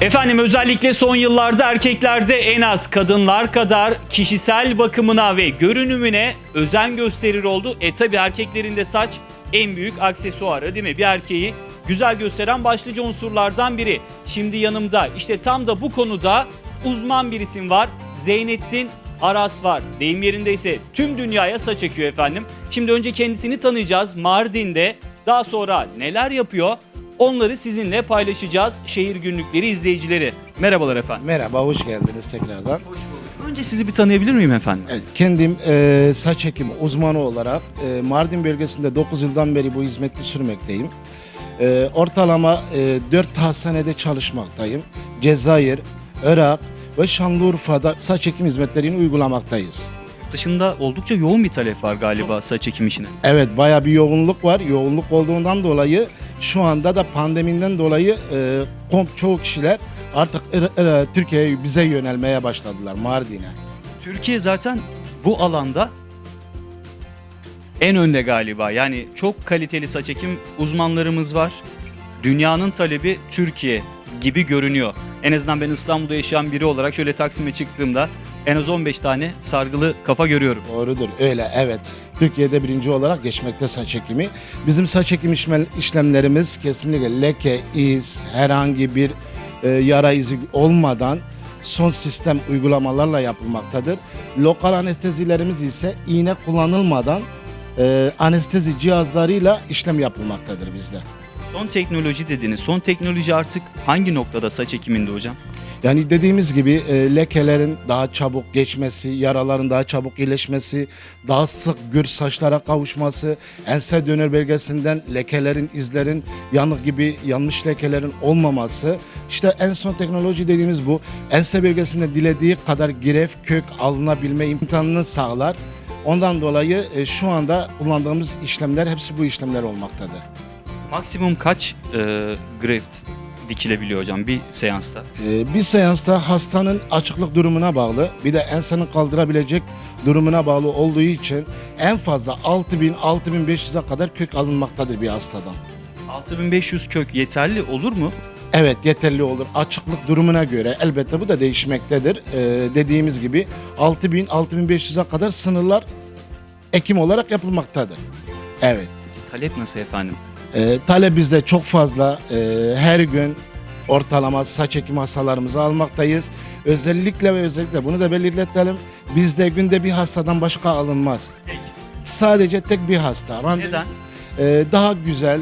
Efendim özellikle son yıllarda erkeklerde en az kadınlar kadar kişisel bakımına ve görünümüne özen gösterir oldu. E tabi erkeklerin de saç en büyük aksesuarı değil mi? Bir erkeği güzel gösteren başlıca unsurlardan biri. Şimdi yanımda işte tam da bu konuda uzman bir isim var. Zeynettin Aras var. Deyim yerindeyse tüm dünyaya saç ekiyor efendim. Şimdi önce kendisini tanıyacağız Mardin'de. Daha sonra neler yapıyor? Onları sizinle paylaşacağız şehir günlükleri izleyicileri. Merhabalar efendim. Merhaba, hoş geldiniz tekrardan. Önce sizi bir tanıyabilir miyim efendim? Evet, kendim e, saç ekimi uzmanı olarak e, Mardin bölgesinde 9 yıldan beri bu hizmeti sürmekteyim. E, ortalama e, 4 hastanede çalışmaktayım. Cezayir, Irak ve Şanlıurfa'da saç ekim hizmetlerini uygulamaktayız. Dışında oldukça yoğun bir talep var galiba saç ekim işine. Evet, baya bir yoğunluk var. Yoğunluk olduğundan dolayı şu anda da pandemiden dolayı e, çoğu kişiler artık Ir- Ir- Türkiye'ye bize yönelmeye başladılar Mardin'e. Türkiye zaten bu alanda en önde galiba. Yani çok kaliteli saç ekim uzmanlarımız var. Dünyanın talebi Türkiye gibi görünüyor. En azından ben İstanbul'da yaşayan biri olarak şöyle Taksim'e çıktığımda en az 15 tane sargılı kafa görüyorum. Doğrudur öyle evet. Türkiye'de birinci olarak geçmekte saç ekimi. Bizim saç ekim işlem- işlemlerimiz kesinlikle leke, iz, herhangi bir e, yara izi olmadan son sistem uygulamalarla yapılmaktadır. Lokal anestezilerimiz ise iğne kullanılmadan e, anestezi cihazlarıyla işlem yapılmaktadır bizde. Son teknoloji dediniz. Son teknoloji artık hangi noktada saç ekiminde hocam? Yani dediğimiz gibi e, lekelerin daha çabuk geçmesi, yaraların daha çabuk iyileşmesi, daha sık gür saçlara kavuşması, ense döner bölgesinden lekelerin, izlerin, yanık gibi yanmış lekelerin olmaması. İşte en son teknoloji dediğimiz bu. Ense bölgesinde dilediği kadar giref, kök alınabilme imkanını sağlar. Ondan dolayı e, şu anda kullandığımız işlemler hepsi bu işlemler olmaktadır. Maksimum kaç e, graft dikilebiliyor hocam bir seansta? Ee, bir seansta hastanın açıklık durumuna bağlı bir de ensenin kaldırabilecek durumuna bağlı olduğu için en fazla 6000-6500'e kadar kök alınmaktadır bir hastadan. 6500 kök yeterli olur mu? Evet yeterli olur. Açıklık durumuna göre elbette bu da değişmektedir. Ee, dediğimiz gibi 6000-6500'e kadar sınırlar ekim olarak yapılmaktadır. Evet. Talep nasıl efendim? E, talep bizde çok fazla. E, her gün ortalama saç ekim hastalarımızı almaktayız. Özellikle ve özellikle bunu da belirtelim. Bizde günde bir hastadan başka alınmaz. Sadece tek bir hasta. Randevu- Neden? E, daha güzel,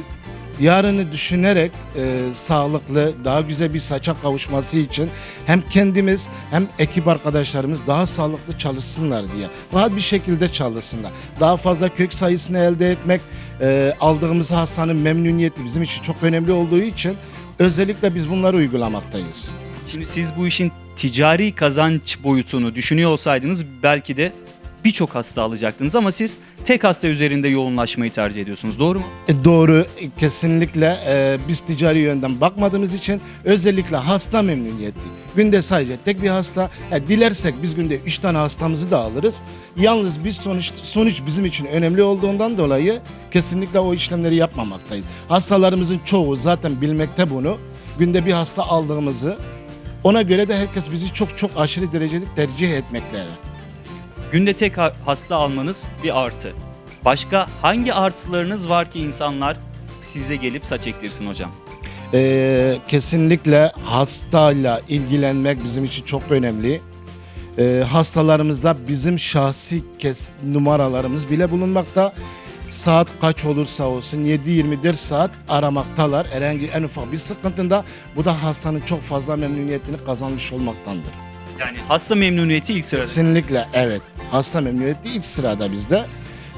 yarını düşünerek e, sağlıklı, daha güzel bir saça kavuşması için hem kendimiz hem ekip arkadaşlarımız daha sağlıklı çalışsınlar diye. Rahat bir şekilde çalışsınlar. Daha fazla kök sayısını elde etmek, e, aldığımız hastanın memnuniyeti bizim için çok önemli olduğu için özellikle biz bunları uygulamaktayız. Şimdi siz bu işin ticari kazanç boyutunu düşünüyor olsaydınız belki de birçok hasta alacaktınız ama siz tek hasta üzerinde yoğunlaşmayı tercih ediyorsunuz. Doğru mu? E, Doğru, kesinlikle e, biz ticari yönden bakmadığımız için özellikle hasta memnuniyeti. Günde sadece tek bir hasta, e, dilersek biz günde 3 tane hastamızı da alırız. Yalnız biz sonuç, sonuç bizim için önemli olduğundan dolayı kesinlikle o işlemleri yapmamaktayız. Hastalarımızın çoğu zaten bilmekte bunu. Günde bir hasta aldığımızı, ona göre de herkes bizi çok çok aşırı derecede tercih etmekleri. Günde tek ha- hasta almanız bir artı. Başka hangi artılarınız var ki insanlar size gelip saç ektirsin hocam? Ee, kesinlikle hastayla ilgilenmek bizim için çok önemli. Ee, hastalarımızda bizim şahsi kes numaralarımız bile bulunmakta. Saat kaç olursa olsun 7-24 saat aramaktalar. Herhangi en ufak bir sıkıntında bu da hastanın çok fazla memnuniyetini kazanmış olmaktandır. Yani hasta memnuniyeti ilk sırada. Kesinlikle evet. Hasta memnuniyeti ilk sırada bizde.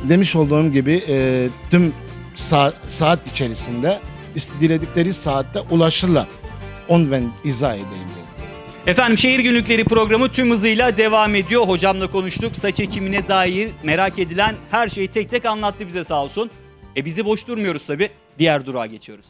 Demiş olduğum gibi e, tüm sa- saat içerisinde diledikleri saatte ulaşırlar. Onu ben izah edeyim dedim. Efendim şehir günlükleri programı tüm hızıyla devam ediyor. Hocamla konuştuk. Saç ekimine dair merak edilen her şeyi tek tek anlattı bize sağ olsun. E bizi boş durmuyoruz tabii. Diğer durağa geçiyoruz.